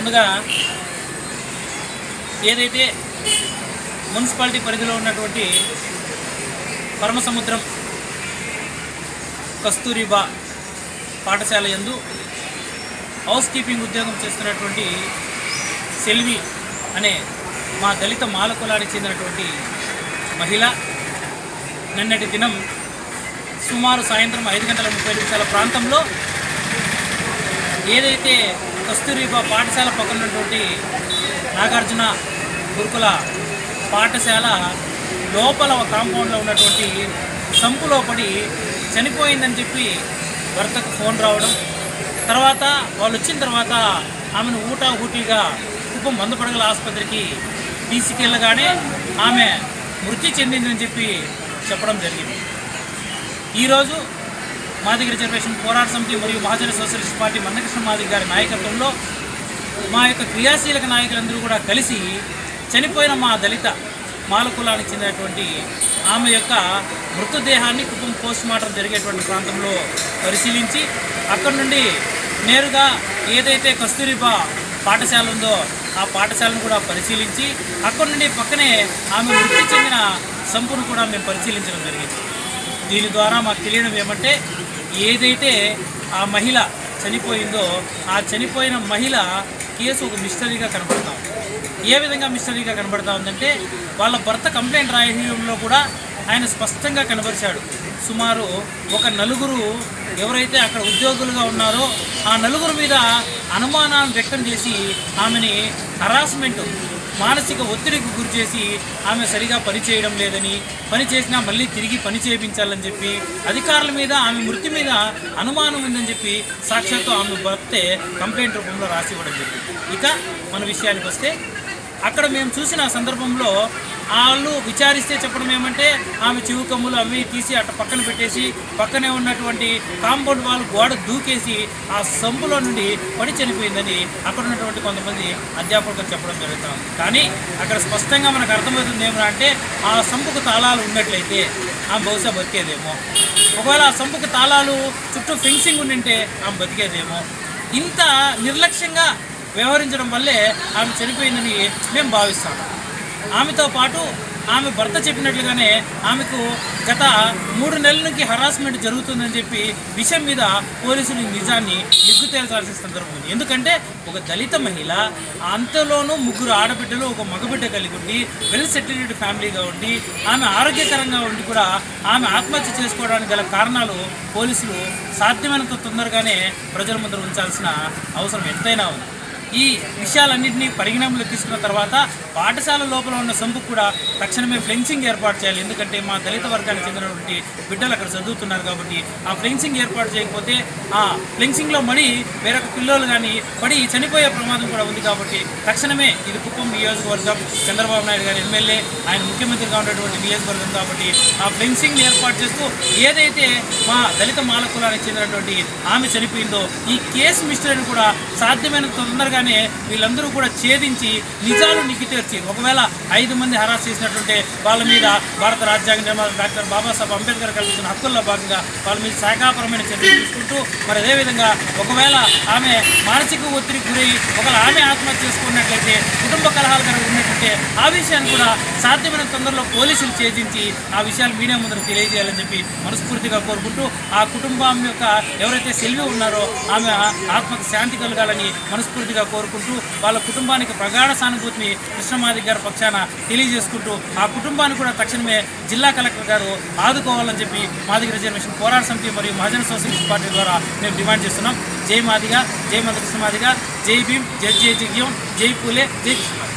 ముందుగా ఏదైతే మున్సిపాలిటీ పరిధిలో ఉన్నటువంటి పరమసముద్రం కస్తూరిబా పాఠశాల యందు హౌస్ కీపింగ్ ఉద్యోగం చేస్తున్నటువంటి సెల్వి అనే మా దళిత మాల కులానికి చెందినటువంటి మహిళ నిన్నటి దినం సుమారు సాయంత్రం ఐదు గంటల ముప్పై నిమిషాల ప్రాంతంలో ఏదైతే కస్తూరిబా పాఠశాల పక్కన ఉన్నటువంటి నాగార్జున గురుకుల పాఠశాల లోపల ఒక కాంపౌండ్లో ఉన్నటువంటి సంపులో పడి చనిపోయిందని చెప్పి భర్తకు ఫోన్ రావడం. తర్వాత వాళ్ళు వచ్చిన తర్వాత ఆమెను ఊటా ఊటీగా కుప్పం మందుపడగల ఆసుపత్రికి తీసుకెళ్ళగానే ఆమె మృతి చెందిందని చెప్పి చెప్పడం జరిగింది. ఈరోజు మాదిగ రిజర్వేషన్ పోరాట సమితి మరియు మహాజన సోషలిస్ట్ పార్టీ మందకృష్ణ మాదిగ గారి నాయకత్వంలో మా యొక్క క్రియాశీలక నాయకులందరూ కూడా కలిసి చనిపోయిన మా దళిత మాల కులానికి చెందినటువంటి ఆమె యొక్క మృతదేహాన్ని కుటుంబ పోస్ట్ మార్టం జరిగేటువంటి ప్రాంతంలో పరిశీలించి అక్కడి నుండి నేరుగా ఏదైతే కస్తూరిబా పాఠశాల ఉందో ఆ పాఠశాలను కూడా పరిశీలించి అక్కడి నుండి పక్కనే ఆమె మృతి చెందిన సంపును కూడా మేము పరిశీలించడం జరిగింది. దీని ద్వారా మాకు తెలియడం ఏమంటే ఏదైతే ఆ మహిళ చనిపోయిందో ఆ చనిపోయిన మహిళ కేసు ఒక మిస్టరీగా కనబడతా ఉంది. ఏ విధంగా మిస్టరీగా కనబడతా ఉందంటే వాళ్ళ భర్త కంప్లైంట్ రాయడంలో కూడా ఆయన స్పష్టంగా కనబరిచాడు. సుమారు ఒక నలుగురు ఎవరైతే అక్కడ ఉద్యోగులుగా ఉన్నారో ఆ నలుగురు మీద అనుమానాలను వ్యక్తం చేసి ఆమెని హరాస్మెంట్ మానసిక ఒత్తిడికి గురి చేసి ఆమె సరిగా పని చేయడం లేదని పని చేసినా మళ్ళీ తిరిగి పని చేయించాలని చెప్పి అధికారుల మీద ఆమె మృతి మీద అనుమానం ఉందని చెప్పి సాక్షాత్తు ఆమె భర్తే కంప్లైంట్ రూపంలో రాసి ఇవ్వడం జరిగింది. ఇక మన విషయానికి వస్తే అక్కడ మేము చూసిన సందర్భంలో వాళ్ళు విచారిస్తే చెప్పడం ఏమంటే ఆమె చెవు కమ్ములు అవి తీసి అట్ట పక్కన పెట్టేసి పక్కనే ఉన్నటువంటి కాంపౌండ్ వాళ్ళు గోడ దూకేసి ఆ సంపులో నుండి పడి చనిపోయిందని అక్కడ ఉన్నటువంటి కొంతమంది అధ్యాపకులు చెప్పడం జరుగుతుంది కానీ అక్కడ స్పష్టంగా మనకు అర్థమవుతుంది ఏమన్నా అంటే ఆ సంపుకు తాళాలు ఉన్నట్లయితే ఆమె బహుశా బతికేదేమో. ఒకవేళ ఆ సంపుకు తాళాలు చుట్టూ ఫెన్సింగ్ ఉండింటే ఆమె బతికేదేమో. ఇంత నిర్లక్ష్యంగా వ్యవహరించడం వల్లే ఆమె చనిపోయిందని మేము భావిస్తాం. ఆమెతో పాటు ఆమె భర్త చెప్పినట్లుగానే ఆమెకు గత మూడు నెలల నుంచి హరాస్మెంట్ జరుగుతుందని చెప్పి విషయం మీద పోలీసులు నిజాన్ని నిగ్గు తేల్చాల్సిన సందర్భం ఉంది. ఎందుకంటే ఒక దళిత మహిళ అంతలోనూ ముగ్గురు ఆడబిడ్డలు ఒక మగబిడ్డ కలిగి ఉండి వెల్ సెటిల్డ్ ఫ్యామిలీగా ఉండి ఆమె ఆరోగ్యకరంగా ఉండి కూడా ఆమె ఆత్మహత్య చేసుకోవడానికి గల కారణాలు పోలీసులు సాధ్యమైనంత తొందరగానే ప్రజల ముందర ఉంచాల్సిన అవసరం ఎంతైనా ఉంది. ఈ విషయాలన్నింటినీ పరిగణనలో తీసుకున్న తర్వాత పాఠశాల లోపల ఉన్న సొంపు కూడా తక్షణమే ఫెన్సింగ్ ఏర్పాటు చేయాలి. ఎందుకంటే మా దళిత వర్గానికి చెందినటువంటి బిడ్డలు అక్కడ చదువుతున్నారు కాబట్టి ఆ ఫెన్సింగ్ ఏర్పాటు చేయకపోతే ఆ ఫెన్సింగ్లో మడి వేరొక పిల్లలు కానీ పడి చనిపోయే ప్రమాదం కూడా ఉంది కాబట్టి తక్షణమే ఇది కుప్పం నియోజకవర్గం. చంద్రబాబు నాయుడు గారి ఎమ్మెల్యే ఆయన ముఖ్యమంత్రిగా ఉన్నటువంటి నియోజకవర్గం కాబట్టి ఆ ఫెన్సింగ్ ఏర్పాటు చేస్తూ ఏదైతే మా దళిత మాల కులానికి చెందినటువంటి ఆమె చనిపోయిందో ఈ కేసు మిస్టరీని కూడా సాధ్యమైన తొందరగా తొందరగానే వీళ్ళందరూ కూడా ఛేదించి నిజాలు నిగ్గు ఒకవేళ ఐదు మంది హరాస్ చేసినట్టుంటే వాళ్ళ మీద భారత రాజ్యాంగ నిర్మాత డాక్టర్ బాబాసాహెబ్ అంబేద్కర్ కల్పించిన హక్కుల్లో భాగంగా వాళ్ళ మీద శాఖాపరమైన చర్యలు తీసుకుంటూ మరి అదేవిధంగా ఒకవేళ ఆమె మానసిక ఒత్తిడికి గురై ఒకవేళ ఆమె ఆత్మహత్య చేసుకున్నట్లయితే కుటుంబ కలహాలు కనుక ఉన్నట్లయితే ఆ విషయాన్ని కూడా సాధ్యమైన తొందరలో పోలీసులు ఛేదించి ఆ విషయాలు మీడియా ముందర తెలియజేయాలని చెప్పి మనస్ఫూర్తిగా కోరుకుంటూ ఆ కుటుంబం యొక్క ఎవరైతే సెల్వి ఉన్నారో ఆమె ఆత్మకు శాంతి కలగాలని మనస్ఫూర్తిగా కోరుకుంటూ వాళ్ళ కుటుంబానికి ప్రగాఢ సానుభూతిని కృష్ణమాది గారి పక్షాన తెలియజేసుకుంటూ ఆ కుటుంబాన్ని కూడా తక్షణమే జిల్లా కలెక్టర్ గారు ఆదుకోవాలని చెప్పి మాదిగ రిజర్వేషన్ పోరాట సమితి మరియు మహాజన సోషలిస్ట్ పార్టీ ద్వారా మేము డిమాండ్ చేస్తున్నాం. జై మాదిగా జై మంద కృష్ణమాదిగా జై భీమ్ జై జై జగ్యం జై పూలే జై కృష్ణ